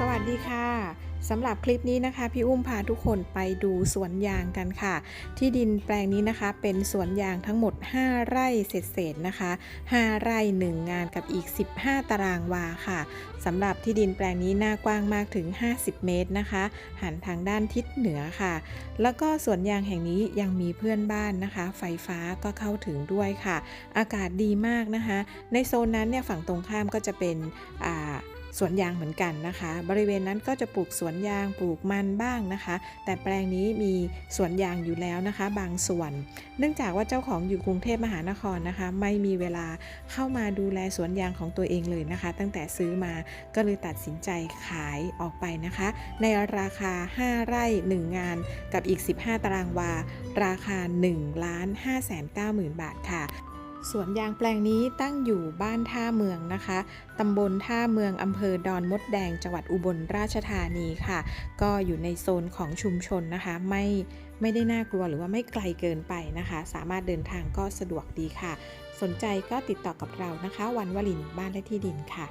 สวัสดีค่ะสำหรับคลิปนี้นะคะ พี่อุ้มพาทุกคนไปดูสวนยางกันค่ะ ที่ดินแปลงนี้นะคะ เป็นสวนยางทั้งหมด 5 ไร่เศษๆนะคะ 5 ไร่ 1 งานกับอีก 15 ตารางวาค่ะสำหรับที่ดินแปลงนี้หน้ากว้างมากถึง 50 เมตรนะคะ หันทางด้านทิศเหนือค่ะ แล้วก็สวนยางแห่งนี้ยังมีเพื่อนบ้านนะคะ ไฟฟ้าก็เข้าถึงด้วยค่ะ อากาศดีมากนะคะ ในโซนนั้นเนี่ยฝั่งตรงข้ามก็จะเป็นอ่า สวนยางเหมือนกันนะคะ บริเวณนั้นก็จะปลูกสวนยางปลูกมันบ้างนะคะ แต่แปลงนี้มีสวนยางอยู่แล้วนะคะ บางส่วน เนื่องจากว่าเจ้าของอยู่กรุงเทพมหานครนะคะ ไม่มีเวลาเข้ามาดูแลสวนยางของตัวเองเลยนะคะ ตั้งแต่ซื้อมาก็เลยตัดสินใจขายออกไปนะคะ ในราคา 5 ไร่ 1 งานกับอีก 15 ตารางวา ราคา1ล้าน5แสน9หมื่นบาทค่ะ สวนยางแปลงนี้ตั้งอยู่บ้านท่าเมืองนะคะ ตำบลท่าเมืองอำเภอดอนมดแดง จังหวัดอุบลราชธานีค่ะ ก็อยู่ในโซนของชุมชนนะคะ ไม่ไม่ได้น่ากลัวหรือว่าไม่ไกลเกินไปนะคะ สามารถเดินทางก็สะดวกดีค่ะ สนใจก็ติดต่อกับเรานะคะ วันวลินบ้านและที่ดินค่ะ